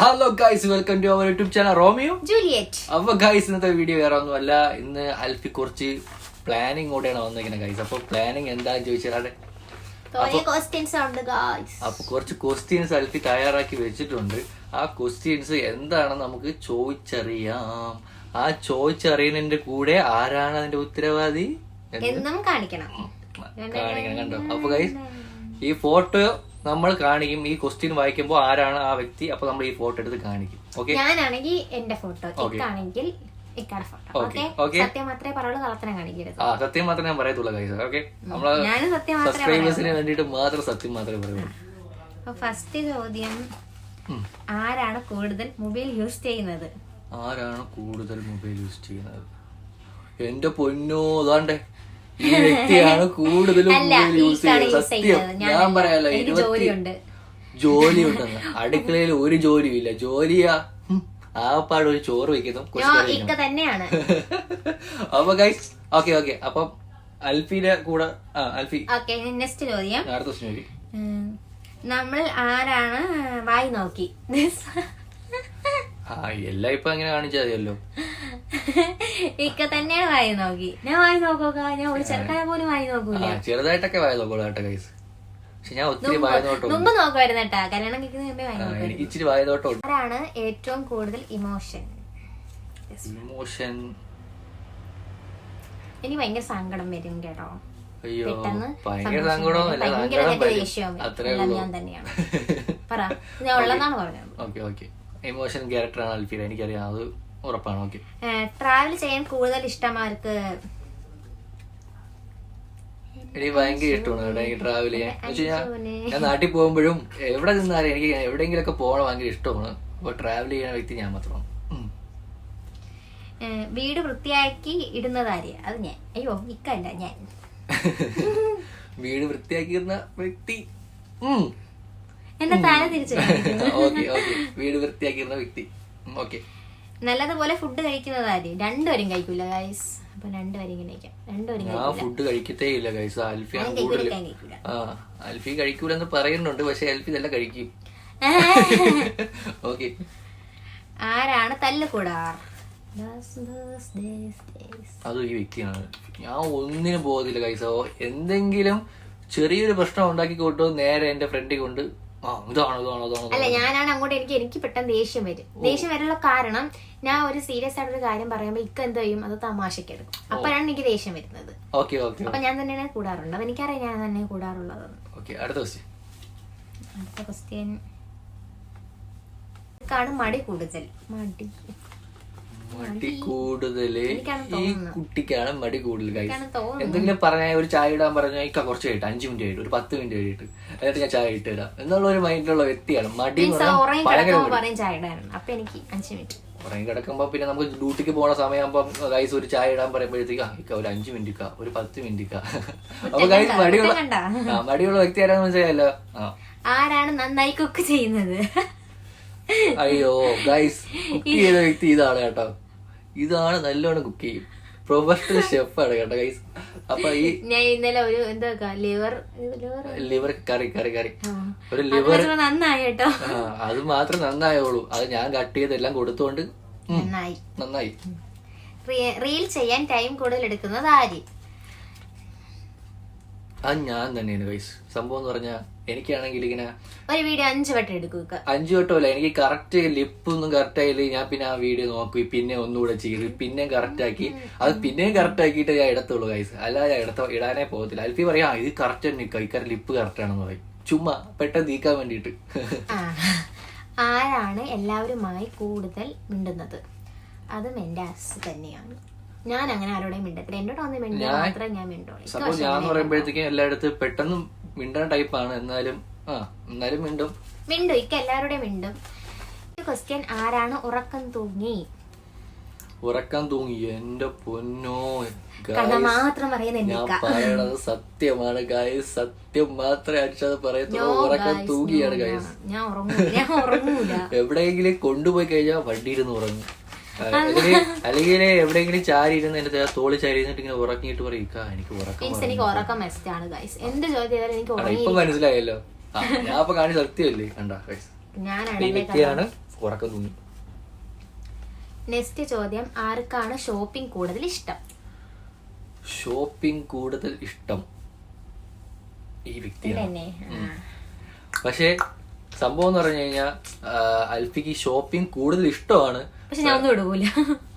Hello guys welcome to our YouTube channel Romeo Juliet അപ്പൊ guys ഇന്നത്തെ video വേറെ ഒന്നുമല്ല. ഇന്ന് അൽഫി കുറച്ച് പ്ലാനിങ് കൂടെയാണ് വന്നിരിക്കുന്നത് ഗൈസ് അപ്പൊ പ്ലാനിങ് എന്താന്ന് ഗായ്സ് അപ്പൊ കുറച്ച് ക്വസ്റ്റ്യൻസ് അൽഫി തയ്യാറാക്കി വെച്ചിട്ടുണ്ട്. ആ ക്വസ്റ്റ്യൻസ് എന്താണെന്ന് നമുക്ക് ചോദിച്ചറിയാം. ആ ചോദിച്ചറിയുന്നതിന്റെ കൂടെ ആരാണ് അതിന്റെ ഉത്തരവാദി? എന്നും കാണിക്കണം. കാണിക്കണം കണ്ടോ? അപ്പൊ ഗൈസ് ഈ ഫോട്ടോ നമ്മൾ കാണിക്കും ഈ ക്വസ്റ്റ്യൻ വായിക്കുമ്പോൾ ആരാണ് ആ വ്യക്തി? അപ്പൊ നമ്മൾ ഈ ഫോട്ടോ എടുത്ത് കാണിക്കും. ഓക്കെ ഞാനാണെങ്കിൽ എന്റെ ഫോട്ടോ ആണെങ്കിൽ. സത്യം മാത്രമേ പറയുള്ളൂ കാണിക്കരുത്. ആ സത്യം മാത്രമേ ഞാൻ പറയത്തുള്ളൂ ഓക്കെ സബ്സ്ക്രൈബേഴ്സിന് വേണ്ടിയിട്ട് മാത്രം സത്യം മാത്രമേ പറയുള്ളൂ. ഫസ്റ്റ് ചോദ്യം. ആരാണ് കൂടുതൽ മൊബൈൽ യൂസ് ചെയ്യുന്നത്? ആരാണ് കൂടുതൽ മൊബൈൽ യൂസ് ചെയ്യുന്നത്? എന്റെ പൊന്നോ അതാണ്ടേ ഈ വ്യക്തിയാണ് കൂടുതൽ യൂസ് ചെയ്യുന്നത്. സത്യം ഞാൻ. പറയാലോ ഇരുപത്തി ജോലി ഉണ്ടെന്ന് അടുക്കളയിൽ ഒരു ജോലിയും ഇല്ല ജോലിയാ. ആ ആപ്പാട് ഒരു ചോറ് വെക്കുന്നു. തന്നെയാണ്. അപ്പൊ ഗൈസ് ഓക്കെ ഓക്കെ അപ്പം അൽഫിയുടെ കൂടെ അൽഫി. ഓക്കെ നെക്സ്റ്റ് ചോദ്യം. അടുത്ത ദിവസം ചോദി നമ്മൾ ആരാണ് വായി നോക്കി. ആ എല്ലാം ഇപ്പൊ അങ്ങനെ കാണിച്ചാൽ മതിയല്ലോ. ഇക്ക തന്നെയാണ് വായി നോക്കി. ഞാൻ വായി നോക്കുക ഞാൻ ഒരു ചെറുക്കാനെ പോലും വായി നോക്കൂല. ചെറുതായിട്ടൊക്കെ വായി നോക്കോളൂ കേട്ടോ ഗൈസ് പക്ഷെ ഞാൻ ഒത്തിരി വായി നോട്ടം മുമ്പ് നോക്കുമായിരുന്നു കേട്ടാ. കല്യാണം കഴിക്കുന്ന മുമ്പേ വായി നോക്കും എനിക്ക് ഇച്ചിരി വായി നോട്ടം ആരാണ് ഏറ്റവും കൂടുതൽ ഇമോഷൻ? ഇമോഷൻ. എനിക്ക് ഭയങ്കര സങ്കടം വരും കേട്ടോ. അയ്യോ ഭയങ്കര സങ്കടം ഭയങ്കര ദേഷ്യവും ഞാൻ തന്നെയാണ്. പറ ഞാൻ ഉള്ളതാണ് പറഞ്ഞത്. ഓക്കെ ഓക്കെ ഇമോഷൻ ക്യാരക്ടറാണ് അൽഫീര എനിക്കറിയാം അത് ഉറപ്പാണ്. ഓക്കെ. ട്രാവൽ ചെയ്യാൻ കൂടുതൽ ഇഷ്ടമാർക്ക് എനിക്ക് ഭയങ്കര ഇഷ്ടമാണ് കേട്ടോ എനിക്ക് ട്രാവൽ ചെയ്യാൻ. എന്ന് ഞാൻ നാട്ടിൽ പോകുമ്പോഴും എവിടെ നിന്നാലും എനിക്ക് എവിടെയെങ്കിലൊക്കെ പോകണം ഭയങ്കര ഇഷ്ടമാണ്. അപ്പോൾ ട്രാവൽ ചെയ്യുന്ന വ്യക്തി ഞാൻ മാത്രമാണ്. വീട് വൃത്തിയാക്കി ഇടുന്നതാര്? അത് ഞാൻ. അയ്യോ ഇക്കല്ല ഞാൻ. വീട് വൃത്തിയാക്കി ഇടുന്ന വ്യക്തി. എന്റെ തല തിരിച്ചു ഓക്കെ ഓക്കെ. വീട് വൃത്തിയാക്കിയിരുന്ന വ്യക്തി. ഓക്കെ. നല്ലതുപോലെ ഫുഡ് കഴിക്കുന്നതാര് രണ്ടുപേരും കഴിക്കൂല ഗൈസ് അപ്പൊ രണ്ടുപേരും ഇങ്ങനെ കഴിക്കാം. രണ്ടുപേരും ഞാൻ കഴിക്കൂല. ഫുഡ് കഴിക്കത്തേ ഇല്ല അൽഫി കഴിക്കൂലെന്ന് പറയുന്നുണ്ട് പക്ഷെ അൽഫി നല്ല കഴിക്കും. ഓക്കെ. ആരാണ് തല്ലുകൂടാർ. അത് ഈ വ്യക്തിയാണ്. ഞാൻ ഒന്നിനും പോകത്തില്ല കൈസോ എന്തെങ്കിലും ചെറിയൊരു പ്രശ്നം ഉണ്ടാക്കി കൊണ്ടു നേരെ എന്റെ ഫ്രണ്ടിൽ കൊണ്ട് അല്ല ഞാനാണ് അങ്ങോട്ട് എനിക്ക് എനിക്ക് പെട്ടെന്ന് ദേഷ്യം വരും. ദേഷ്യം വരാനുള്ള കാരണം ഞാൻ ഒരു സീരിയസ് ആയിട്ടൊരു കാര്യം പറയുമ്പോൾ ഇക്ക എന്ത് ചെയ്യും? അത് തമാശക്ക് എടുക്കും. അപ്പോഴാണ് എനിക്ക് ദേഷ്യം വരുന്നത്. ഓക്കെ ഓക്കെ അപ്പൊ ഞാൻ തന്നെയാണ് കൂടാറുണ്ട് അത് എനിക്കറിയാം ഞാൻ തന്നെ കൂടാറുള്ളതെന്ന്. ഓക്കെ അടുത്ത ക്വസ്റ്റ്യൻ മടി കൂടുതൽ. മടി. മടി. കൂടുതൽ ഈ കുട്ടിക്കാണ് മടി കൂടുതൽ എന്തെങ്കിലും പറഞ്ഞാൽ ഒരു ചായ ഇടാൻ പറഞ്ഞാൽ ഇക്ക കുറച്ച് കഴിയിട്ട് അഞ്ചു മിനിറ്റ് കഴിയിട്ട് ഒരു പത്ത് മിനിറ്റ് കഴിയിട്ട് എന്നിട്ട് ഞാൻ ചായ ഇട്ട് ഇടാം എന്നുള്ള ഒരു മൈൻഡിലുള്ള വ്യക്തിയാണ്. മടി കുറേ ഉറങ്ങി കിടക്കുമ്പോ പിന്നെ നമുക്ക് ഡ്യൂട്ടിക്ക് പോണ സമയമാകുമ്പോ ഗൈസ് ഒരു ചായ ഇടാൻ പറയുമ്പോഴത്തേക്ക് ഇക്ക ഒരു അഞ്ചു മിനിറ്റ് ഒരു പത്ത് മിനിറ്റ് അപ്പൊ ഗൈസ് മടിയുള്ള മടിയുള്ള വ്യക്തി ആരാന്ന് മനസ്സിലായല്ലോ ആരാണ് നന്നായി കുക്ക് ചെയ്യുന്നത്? അയ്യോ ഗൈസ് കുക്ക് ചെയ്ത വ്യക്തി ഇതാണ് കേട്ടോ. ഇതാണ് നല്ലോണം കുക്ക് ചെയ്യും. പ്രൊഫഷണൽ ഷെഫാണ് കേട്ടോ ഗൈസ് അപ്പൊ ഈ ഞാൻ ഇന്നലെ ഒരു എന്താ ലിവർ ലിവർ കറി കറി കറി ഒരു ലിവർ നന്നായി കേട്ടോ. അത് മാത്രം നന്നായോളൂ. അത് ഞാൻ കട്ട് ചെയ്തെല്ലാം കൊടുത്തോണ്ട് നന്നായി. നന്നായി. റീൽ ചെയ്യാൻ ടൈം കൂടുതൽ എടുക്കുന്നത് ആര്? അത് ഞാൻ തന്നെയാണ് ഗൈസ് സംഭവം എന്ന് പറഞ്ഞാൽ എനിക്കാണെങ്കിൽ ഇങ്ങനെ ഒരു വീഡിയോ അഞ്ചു വട്ടം എടുക്കുക അഞ്ചു വട്ടമല്ല എനിക്ക് കറക്റ്റ് ലിപ്പ് ഒന്നും കറക്റ്റ് ആയില്ല? ഞാൻ പിന്നെ ആ വീഡിയോ നോക്കി പിന്നെ ഒന്നുകൂടെ ചെയ്ത് പിന്നെ കറക്റ്റ് ആക്കി. അത് പിന്നെയും കറക്റ്റ് ആക്കിയിട്ട് ഞാൻ ഇടത്തുള്ളൂ കൈസ് അല്ലാതെ ഞാൻ ഇടത്ത ഇടാനേ പോകത്തില്ല. അൽഫി പറയാ "ആ, ഇത് കറക്റ്റ് തന്നെ കൈക്കാരൻ ലിപ്പ് കറക്റ്റ് ആണെന്ന് പറയും. ചുമ്മാ പെട്ടെന്ന് നീക്കാൻ വേണ്ടിട്ട്. ആരാണ് എല്ലാവരുമായി കൂടുതൽ മിണ്ടുന്നത്? അതും എന്റെ അസ് തന്നെയാണ്. ഞാൻ അങ്ങനെ ആരോടെയും മിണ്ടത്തില്ല. എന്നോട് ഒന്ന് മിണ്ടിയാൽ മാത്രമേ ഞാൻ മിണ്ടുള്ളൂ സപ്പോസ് ഞാൻ പറയുമ്പോഴത്തേക്കും എല്ലായിടത്തും പെട്ടെന്ന് മിണ്ടാൻ ടൈപ്പാണ് എന്നാലും ആ എന്നാലും മിണ്ടും. മിണ്ടും ഇക്ക എല്ലാവരുടെയും മിണ്ടും. ക്വസ്റ്റ്യൻ ആരാണ് ഉറക്കം തൂങ്ങി? ഉറക്കം തൂങ്ങി. എന്റെ പൊന്നോ കഥ മാത്രം ഞാൻ പറയണത് സത്യമാണ് ഗായസ് സത്യം മാത്രമേ അടിച്ചത് പറയത്തുള്ളൂ. ഉറക്കം തൂങ്ങിയാണ് ഗായസ് എവിടെയെങ്കിലും കൊണ്ടുപോയി കഴിഞ്ഞാൽ വണ്ടിയിരുന്ന് ഉറങ്ങും. അല്ലെങ്കിൽ എവിടെയെങ്കിലും ചാരി ഇരുന്ന് എന്റെ തോളി ചാരി ഇരുന്നിട്ട് ഇങ്ങനെ ഉറങ്ങിയിട്ട് പറയും "ഇക്ക, എനിക്ക് ഉറക്കം എനിക്ക് ഉറക്കം മെസ്റ്റ് ആണ് ഗൈസ് എന്ത് ചോദ്യം എനിക്ക് വന്നു." ഉറങ്ങി ഇപ്പൊ മനസ്സിലായല്ലോ. ഞാൻ അപ്പൊ കാണി സത്യമല്ലേ കണ്ട ഗൈസ് ഞാനാണ് ഉറക്കം തൂങ്ങി. നെക്സ്റ്റ് ചോദ്യം ആർക്കാണ് ഷോപ്പിംഗ് കൂടുതൽ ഇഷ്ടം? ഷോപ്പിംഗ് കൂടുതൽ ഇഷ്ടം ഈ വ്യക്തി തന്നെ പക്ഷേ സംഭവം എന്ന് പറഞ്ഞു കഴിഞ്ഞാൽ അൽഫിക്ക് ഷോപ്പിംഗ് കൂടുതൽ ഇഷ്ടമാണ് പക്ഷെ ഞാൻ ഒന്നും എടുക്കൂല.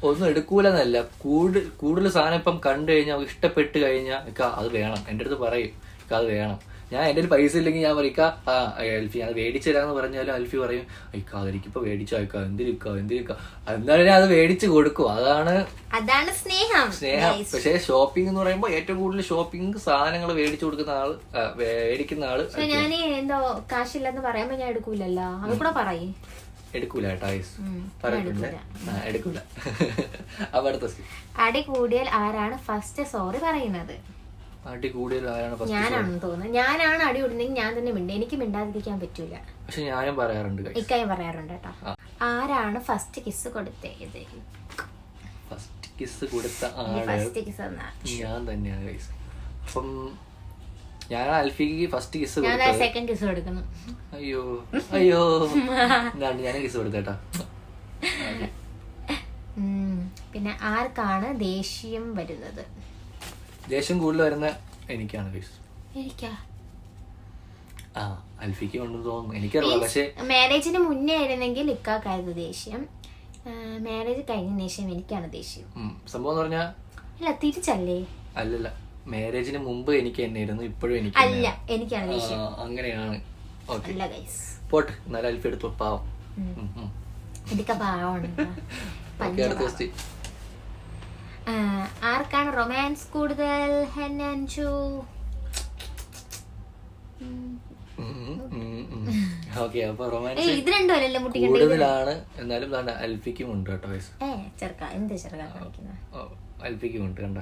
ഒന്നും എടുക്കൂലെന്നല്ല. കൂടുതൽ കൂടുതൽ സാധനം ഇപ്പം കണ്ടു കഴിഞ്ഞാൽ ഇഷ്ടപ്പെട്ട് കഴിഞ്ഞാൽ ഇക്കാ അത് വേണം. എന്റെ അടുത്ത് പറയും ഇക്കാ അത് വേണം. ഞാൻ എന്റെ പൈസ ഇല്ലെങ്കിൽ ഞാൻ പറയും ആ അൽഫി അത് മേടിച്ചു തരാന്ന് പറഞ്ഞാലും അൽഫി പറയും ഇക്ക അതെനിക്കിപ്പോ മേടിച്ചു അയക്കാ. എന്തിരിക്കാ എന്തിരിക്കാ എന്നാലും ഞാൻ അത് മേടിച്ചു കൊടുക്കും. അതാണ് അതാണ് സ്നേഹം. സ്നേഹം. പക്ഷെ ഷോപ്പിംഗ് എന്ന് പറയുമ്പോൾ ഏറ്റവും കൂടുതൽ ഷോപ്പിംഗ് സാധനങ്ങൾ മേടിച്ചു കൊടുക്കുന്ന ആൾ മേടിക്കുന്ന ആൾ ഞാൻ എന്തോ കാശില്ലെന്ന് പറയുമ്പോ ഞാൻ എടുക്കൂലല്ലോ. അത് കൂടെ പറയേ. എടുക്കൂല ഉം, പറഞ്ഞിട്ടുണ്ട് എടുക്കൂല. അപ്പൊ അടുത്ത അടി കൂടിയാൽ ആരാണ് ഫസ്റ്റ് സോറി പറയുന്നത്. അടി കൂടിയാൽ ആരാണ് ഫസ്റ്റ് ഞാനാണെന്ന് തോന്നുന്നു. ഞാനാണ് അടി കൂടുന്നെങ്കിൽ ഞാൻ തന്നെ മിണ്ട. എനിക്ക് മിണ്ടാതിരിക്കാൻ പറ്റൂല. പക്ഷെ ഞാനും പറയാറുണ്ട്. ഇക്കായും പറയാറുണ്ട് കേട്ടോ. ആരാണ് ഫസ്റ്റ് കിസ് കൊടുത്തത്? ഫസ്റ്റ് കിസ് കൊടുത്ത ആൾ എന്നാ. ഞാൻ തന്നെയാണ് അപ്പം ഞാൻ അൽഫിക്ക് ഫസ്റ്റ് കിസ് ഞാൻ സെക്കൻഡ് കിസ് കൊടുക്കുന്നു. അയ്യോ അയ്യോ. എന്താണ് ഞാൻ കിസ് കൊടുക്കട്ടോ പിന്നെ ആർക്കാണ് ദേഷ്യം വരുന്നത്? ദേഷ്യം കൂടുതൽ വരുന്ന എനിക്കാണ് ഗൈസ് എനിക്കാ? ആ അൽഫിക്ക് ഉണ്ടെന്ന് തോന്നുന്നു. എനിക്കറിയില്ല പക്ഷേ മാരേജിന് മുന്നേ ആയിരുന്നെങ്കിൽ ഇക്കാക്കായിരുന്നു ദേഷ്യം. മാരേജ് കഴിഞ്ഞ ശേഷം എനിക്കാണ് ദേഷ്യം. സംഭവം എന്ന് പറഞ്ഞാ അല്ല തിരിച്ചല്ലേ? അല്ലല്ല. മാരേജിന് മുമ്പ് എനിക്ക് എന്നായിരുന്നു ഇപ്പോഴും എനിക്ക് അല്ല തന്നെയാണ്. എനിക്കാണ് ആ, അങ്ങനെയാണ്. ഓക്കെ. അല്ല ഗൈസ് പോട്ടെ എന്നാലും അൽഫി എടുത്തു പാവം. ഉം, ഉം. ഇതൊക്കെ പാവമാണ് കേട്ടോ. ഓക്കെ അടുത്ത പഞ്ചപാവം. question. ആ, ആർക്കാണ് റൊമാൻസ് കൂടുതൽ ഹെന്നൻചു ഓക്കെ അപ്പൊ ഏ റൊമാൻസ് ഇത് രണ്ടും അല്ലല്ലോ മുട്ടിക്കണ്ടേ കൂടുതലാണ്. എന്നാലും അൽഫിക്കും ഉണ്ട് കേട്ടോ വയസ്സ് ഏ ചെറുക്ക എന്ത് ചെറുക്ക അൽഫിക്കും ഉണ്ട് കണ്ട.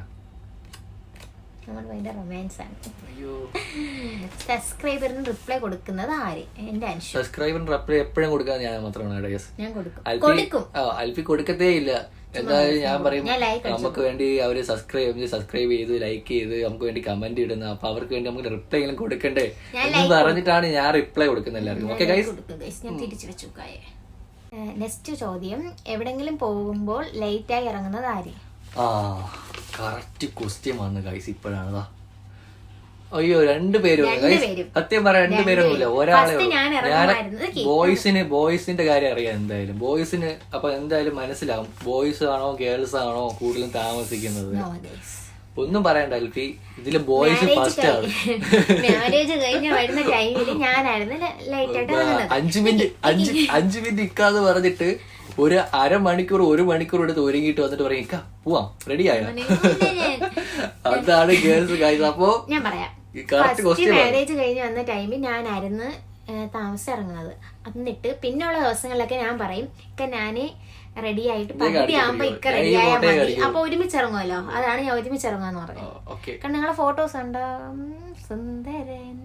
നമ്മുടെ ഭയങ്കര റൊമാൻസ് ആണ്. സബ്സ്ക്രൈബറിന് റിപ്ലൈ കൊടുക്കുന്നത് ആര്? എന്റെ അൻഷു. സബ്സ്ക്രൈബറിന് റിപ്ലൈ എപ്പോഴും കൊടുക്കാൻ ഞാൻ മാത്രമാണ് ഞാൻ കൊടുക്കും. അൽഫി കൊടുക്കത്തേ ഇല്ല. എന്തായാലും ഞാൻ പറയും നമുക്ക് വേണ്ടി അവർ സബ്സ്ക്രൈബ് ചെയ്ത് സബ്സ്ക്രൈബ് ചെയ്ത് ലൈക്ക് ചെയ്ത് നമുക്ക് വേണ്ടി കമന്റ് ഇടുന്ന അപ്പൊ അവർക്ക് വേണ്ടി നമുക്ക് റിപ്ലൈ എങ്കിലും കൊടുക്കണ്ടേ? ഞാൻ എന്ന് പറഞ്ഞിട്ടാണ് ഞാൻ റിപ്ലൈ കൊടുക്കുന്നത് എല്ലാവർക്കും. ഓക്കെ ഗൈസ് ഞാൻ തിരിച്ചു വെച്ചു നെക്സ്റ്റ് ചോദ്യം. എവിടെങ്കിലും പോകുമ്പോൾ ലേറ്റ് ആയി ഇറങ്ങുന്നത് ആര്? ആ. കറക്റ്റ് ക്വസ്റ്റ്യൻ വന്നു ഗൈസ് ഇപ്പോഴാണ് അയ്യോ രണ്ടുപേരും. സത്യം പറയാം രണ്ടുപേരൊന്നുമില്ല ഒരാളെ ഞാൻ. ബോയ്സിന് ബോയ്സിന്റെ കാര്യം അറിയാം എന്തായാലും. ബോയ്സിന് അപ്പൊ എന്തായാലും മനസ്സിലാവും. ബോയ്സ് ആണോ ഗേൾസ് ആണോ കൂടുതലും താമസിക്കുന്നത്? ഒന്നും പറയണ്ട അൽഫി ഇതിൽ ബോയ്സ് ഫസ്റ്റ് ആണ്. മാരേജ് കഴിഞ്ഞ് വരുന്ന ടൈമിൽ ഞാനായിരുന്നു ലൈറ്റ് ആയിട്ട് അഞ്ചു മിനിറ്റ് അഞ്ച് അഞ്ചു മിനിറ്റ് ഇക്കാന്ന് പറഞ്ഞിട്ട് ഒരു അരമണിക്കൂർ ഒരു മണിക്കൂർ എടുത്ത് ഒരുങ്ങിയിട്ട് വന്നിട്ട് പറയും ഇക്ക പോവാം റെഡി ആയോ? അതാണ് ഗേൾസ് കാര്യം അപ്പോ ഞാൻ പറയാം. മാരേജ് കഴിഞ്ഞ് വന്ന ടൈമിൽ ഞാനായിരുന്നു താമസം ഇറങ്ങുന്നത് എന്നിട്ട് പിന്നെയുള്ള ദിവസങ്ങളിലൊക്കെ ഞാൻ പറയും ഇക്ക ഞാൻ റെഡി ആയിട്ട് പകുതി ആകുമ്പോ ഇക്ക റെഡി ആയാൽ മതി. അപ്പൊ ഒരുമിച്ച് ഇറങ്ങുമല്ലോ അതാണ് ഞാൻ ഒരുമിച്ച് ഇറങ്ങാന്ന് പറഞ്ഞത്. കാരണം നിങ്ങളെ ഫോട്ടോസ് ഉണ്ടോ സുന്ദരൻ.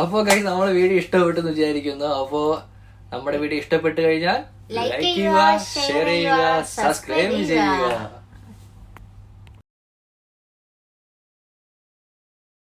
അപ്പോ കൈ നമ്മളെ വീഡിയോ ഇഷ്ടപ്പെട്ടെന്ന് വിചാരിക്കുന്നു. അപ്പോ നമ്മുടെ വീഡിയോ ഇഷ്ടപ്പെട്ടു കഴിഞ്ഞാൽ ലൈക്ക് ചെയ്യുക, ഷെയർ ചെയ്യുക സബ്സ്ക്രൈബ് ചെയ്യുക.